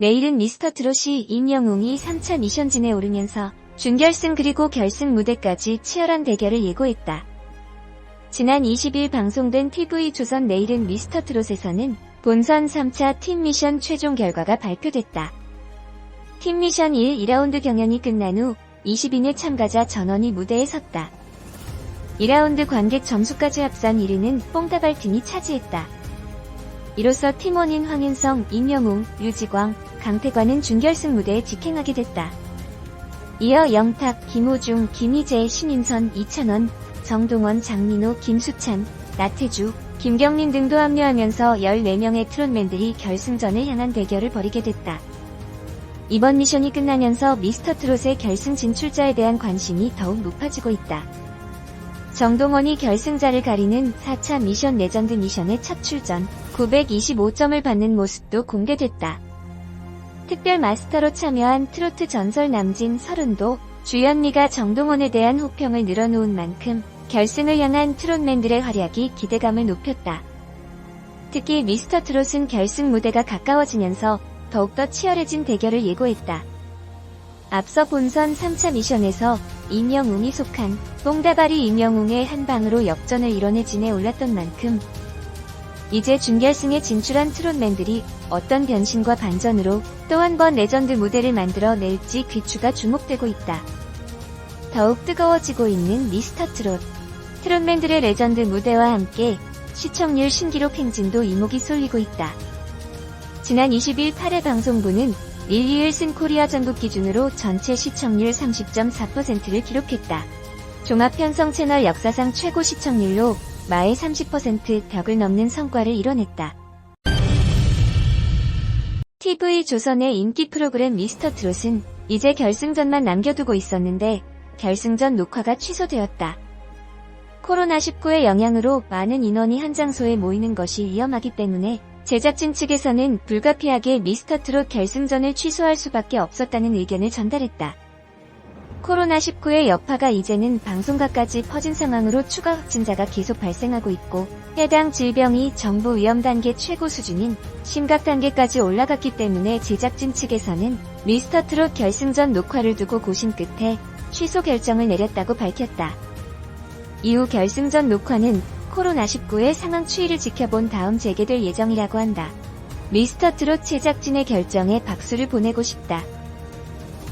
내일은 미스터 트롯이 임영웅이 3차 미션진에 오르면서 준결승 그리고 결승 무대까지 치열한 대결을 예고했다. 지난 20일 방송된 TV조선 내일은 미스터 트롯에서는 본선 3차 팀 미션 최종 결과가 발표됐다. 팀 미션 1 2라운드 경연이 끝난 후 20인의 참가자 전원이 무대에 섰다. 2라운드 관객 점수까지 합산 1위는 뽕다발 팀이 차지했다. 이로써 팀원인 황윤성, 임영웅, 류지광, 강태관은 준결승 무대에 직행하게 됐다. 이어 영탁, 김호중, 김희재, 신인선, 이찬원, 정동원, 장민호, 김수찬, 나태주, 김경민 등도 합류하면서 14명의 트롯맨들이 결승전을 향한 대결을 벌이게 됐다. 이번 미션이 끝나면서 미스터 트롯의 결승 진출자에 대한 관심이 더욱 높아지고 있다. 정동원이 결승자를 가리는 4차 미션 레전드 미션의 첫 출전 925점을 받는 모습도 공개됐다. 특별 마스터로 참여한 트로트 전설 남진 서른도 주연미가 정동원에 대한 호평을 늘어놓은 만큼 결승을 향한 트롯맨들의 활약이 기대감을 높였다. 특히 미스터 트롯은 결승 무대가 가까워지면서 더욱더 치열해진 대결을 예고했다. 앞서 본선 3차 미션에서 임영웅이 속한 뽕다발이 임영웅의 한 방으로 역전을 이뤄내 진에 올랐던 만큼 이제 준결승에 진출한 트롯맨들이 어떤 변신과 반전으로 또 한 번 레전드 무대를 만들어 낼지 귀추가 주목되고 있다. 더욱 뜨거워지고 있는 미스터 트롯. 트롯맨들의 레전드 무대와 함께 시청률 신기록 행진도 이목이 쏠리고 있다. 지난 20일 8회 방송부는 릴리을 쓴 코리아 전국 기준으로 전체 시청률 30.4%를 기록했다. 종합편성 채널 역사상 최고 시청률로 마의 30% 벽을 넘는 성과를 이뤄냈다. TV 조선의 인기 프로그램 미스터 트롯은 이제 결승전만 남겨두고 있었는데 결승전 녹화가 취소되었다. 코로나19의 영향으로 많은 인원이 한 장소에 모이는 것이 위험하기 때문에 제작진 측에서는 불가피하게 미스터 트롯 결승전을 취소할 수밖에 없었다는 의견을 전달했다. 코로나19의 여파가 이제는 방송가까지 퍼진 상황으로 추가 확진자가 계속 발생하고 있고 해당 질병이 정부 위험 단계 최고 수준인 심각 단계까지 올라갔기 때문에 제작진 측에서는 미스터 트롯 결승전 녹화를 두고 고심 끝에 취소 결정을 내렸다고 밝혔다. 이후 결승전 녹화는 코로나19의 상황 추이를 지켜본 다음 재개될 예정이라고 한다. 미스터 트롯 제작진의 결정에 박수를 보내고 싶다.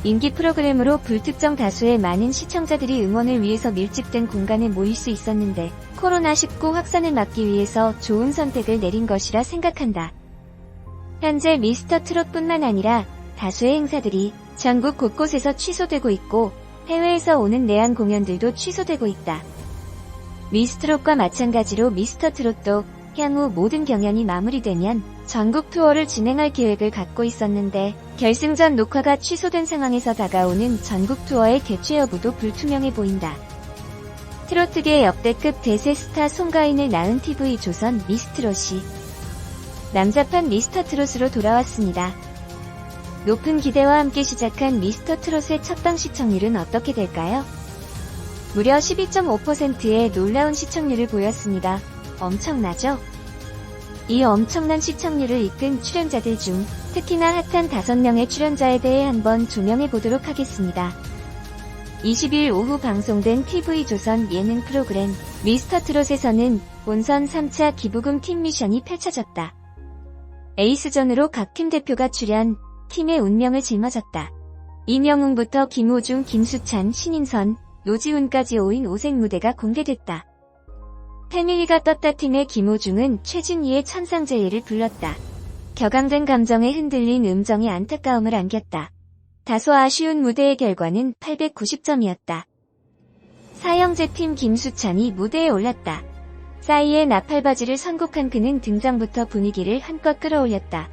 인기 프로그램으로 불특정 다수의 많은 시청자들이 응원을 위해서 밀집된 공간에 모일 수 있었는데 코로나19 확산을 막기 위해서 좋은 선택을 내린 것이라 생각한다. 현재 미스터 트롯뿐만 아니라 다수의 행사들이 전국 곳곳에서 취소되고 있고 해외에서 오는 내한 공연들도 취소되고 있다. 미스트롯과 마찬가지로 미스터 트롯도 향후 모든 경연이 마무리되면 전국 투어를 진행할 계획을 갖고 있었는데 결승전 녹화가 취소된 상황에서 다가오는 전국 투어의 개최 여부도 불투명해 보인다. 트로트계의 역대급 대세 스타 송가인을 낳은 TV 조선 미스트롯이 남자판 미스터 트롯으로 돌아왔습니다. 높은 기대와 함께 시작한 미스터 트롯의 첫방 시청률은 어떻게 될까요? 무려 12.5%의 놀라운 시청률을 보였습니다. 엄청나죠? 이 엄청난 시청률을 이끈 출연자들 중 특히나 핫한 5명의 출연자에 대해 한번 조명해 보도록 하겠습니다. 20일 오후 방송된 TV조선 예능 프로그램 미스터 트롯에서는 본선 3차 기부금 팀 미션이 펼쳐졌다. 에이스전으로 각 팀 대표가 출연, 팀의 운명을 짊어졌다. 이명웅부터 김호중, 김수찬, 신인선, 노지훈까지 5인 5색 무대가 공개됐다. 패밀리가 떴다 팀의 김호중은 최준희의 천상제의를 불렀다. 격앙된 감정에 흔들린 음정이 안타까움을 안겼다. 다소 아쉬운 무대의 결과는 890점이었다. 사형제 팀 김수찬이 무대에 올랐다. 싸이의 나팔바지를 선곡한 그는 등장부터 분위기를 한껏 끌어올렸다.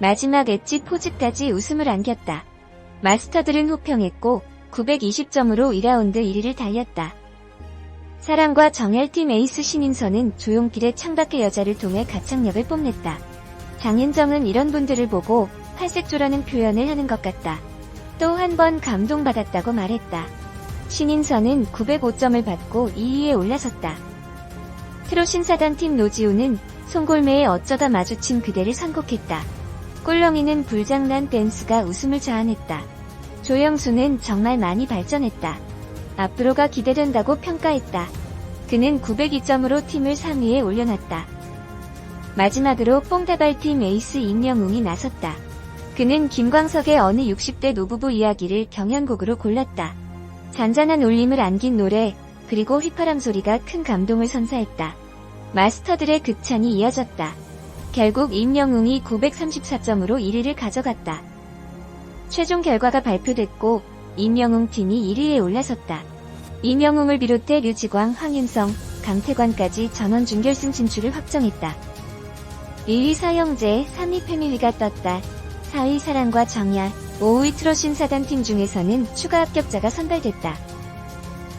마지막 엣지 포즈까지 웃음을 안겼다. 마스터들은 호평했고 920점으로 2라운드 1위를 달렸다. 사랑과 정열팀 에이스 신인선은 조용필의 창밖의 여자를 통해 가창력을 뽐냈다. 장윤정은 이런 분들을 보고 팔색조라는 표현을 하는 것 같다. 또 한 번 감동받았다고 말했다. 신인선은 905점을 받고 2위에 올라섰다. 트롯 신사단팀 노지우는 송골매에 어쩌다 마주친 그대를 선곡했다. 꿀렁이는 불장난 댄스가 웃음을 자아냈다. 조영수는 정말 많이 발전했다. 앞으로가 기대된다고 평가했다. 그는 902점으로 팀을 3위에 올려놨다. 마지막으로 뽕다발팀 에이스 임영웅이 나섰다. 그는 김광석의 어느 60대 노부부 이야기를 경연곡으로 골랐다. 잔잔한 울림을 안긴 노래, 그리고 휘파람 소리가 큰 감동을 선사했다. 마스터들의 극찬이 이어졌다. 결국 임영웅이 934점으로 1위를 가져갔다. 최종 결과가 발표됐고 임영웅 팀이 1위에 올라섰다. 임영웅을 비롯해 류지광, 황윤성, 강태관까지 전원 준결승 진출을 확정했다. 1위 사형제, 3위 패밀리가 떴다. 4위 사랑과 정야, 5위 트롯신 사단팀 중에서는 추가 합격자가 선발됐다.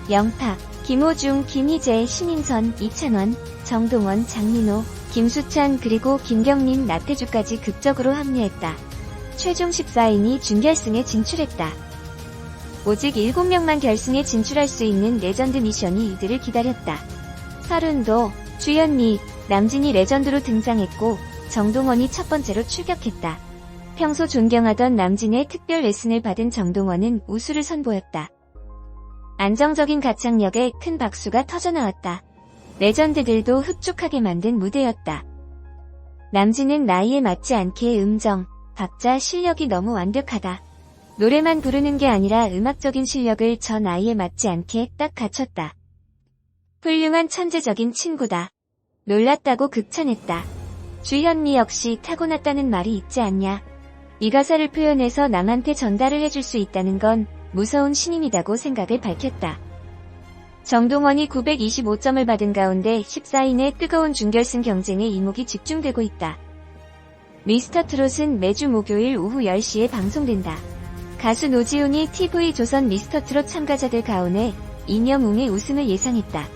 영탁, 김호중, 김희재, 신인선, 이찬원, 정동원, 장민호, 김수찬 그리고 김경림, 나태주까지 극적으로 합류했다. 최종 14인이 준결승에 진출했다. 오직 7명만 결승에 진출할 수 있는 레전드 미션이 이들을 기다렸다. 서른도, 주현미, 남진이 레전드로 등장했고 정동원이 첫 번째로 출격했다. 평소 존경하던 남진의 특별 레슨을 받은 정동원은 우수를 선보였다. 안정적인 가창력에 큰 박수가 터져나왔다. 레전드들도 흡족하게 만든 무대였다. 남진은 나이에 맞지 않게 음정, 박자 실력이 너무 완벽하다. 노래만 부르는 게 아니라 음악적인 실력을 저 나이에 맞지 않게 딱 갖췄다. 훌륭한 천재적인 친구다. 놀랐다고 극찬했다. 주현미 역시 타고났다는 말이 있지 않냐. 이 가사를 표현해서 남한테 전달을 해줄 수 있다는 건 무서운 신임이라고 생각을 밝혔다. 정동원이 925점을 받은 가운데 14인의 뜨거운 준결승 경쟁에 이목이 집중되고 있다. 미스터 트롯은 매주 목요일 오후 10시에 방송된다. 가수 노지훈이 TV 조선 미스터 트롯 참가자들 가운데 이념웅의 우승을 예상했다.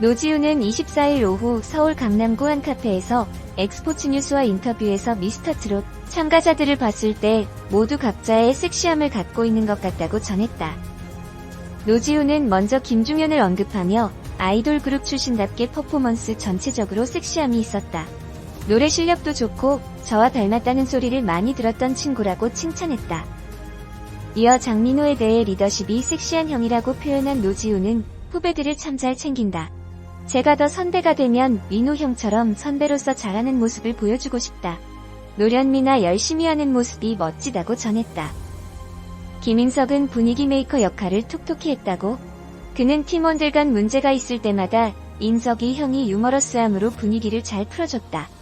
노지훈은 24일 오후 서울 강남구 한 카페에서 엑스포츠 뉴스와 인터뷰에서 미스터 트롯 참가자들을 봤을 때 모두 각자의 섹시함을 갖고 있는 것 같다고 전했다. 노지훈은 먼저 김중현을 언급하며 아이돌 그룹 출신답게 퍼포먼스 전체적으로 섹시함이 있었다. 노래 실력도 좋고 저와 닮았다는 소리를 많이 들었던 친구라고 칭찬했다. 이어 장민호에 대해 리더십이 섹시한 형이라고 표현한 노지훈은 후배들을 참 잘 챙긴다. 제가 더 선배가 되면 민호 형처럼 선배로서 잘하는 모습을 보여주고 싶다. 노련미나 열심히 하는 모습이 멋지다고 전했다. 김인석은 분위기 메이커 역할을 톡톡히 했다고. 그는 팀원들 간 문제가 있을 때마다 인석이 형이 유머러스함으로 분위기를 잘 풀어줬다.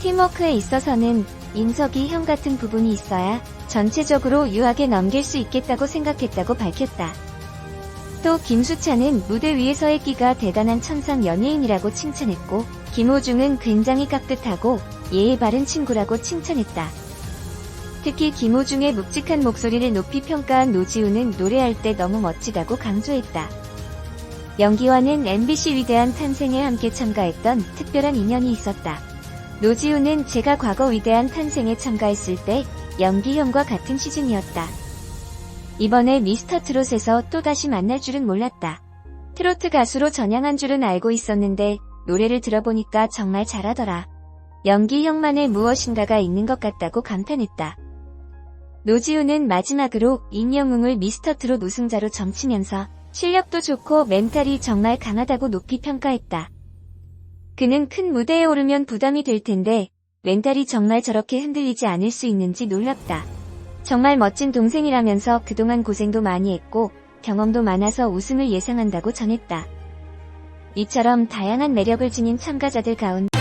팀워크에 있어서는 인석이 형 같은 부분이 있어야 전체적으로 유하게 넘길 수 있겠다고 생각했다고 밝혔다. 또 김수찬은 무대 위에서의 끼가 대단한 천상 연예인이라고 칭찬했고 김호중은 굉장히 깍듯하고 예의 바른 친구라고 칭찬했다. 특히 김호중의 묵직한 목소리를 높이 평가한 노지우는 노래할 때 너무 멋지다고 강조했다. 연기와는 MBC 위대한 탄생에 함께 참가했던 특별한 인연이 있었다. 노지우는 제가 과거 위대한 탄생에 참가했을 때 연기형과 같은 시즌이었다. 이번에 미스터 트롯에서 또다시 만날 줄은 몰랐다. 트로트 가수로 전향한 줄은 알고 있었는데 노래를 들어보니까 정말 잘하더라. 연기형만의 무엇인가가 있는 것 같다고 감탄했다. 노지우는 마지막으로 임영웅을 미스터 트롯 우승자로 점치면서 실력도 좋고 멘탈이 정말 강하다고 높이 평가했다. 그는 큰 무대에 오르면 부담이 될 텐데 멘탈이 정말 저렇게 흔들리지 않을 수 있는지 놀랍다. 정말 멋진 동생이라면서 그동안 고생도 많이 했고 경험도 많아서 우승을 예상한다고 전했다. 이처럼 다양한 매력을 지닌 참가자들 가운데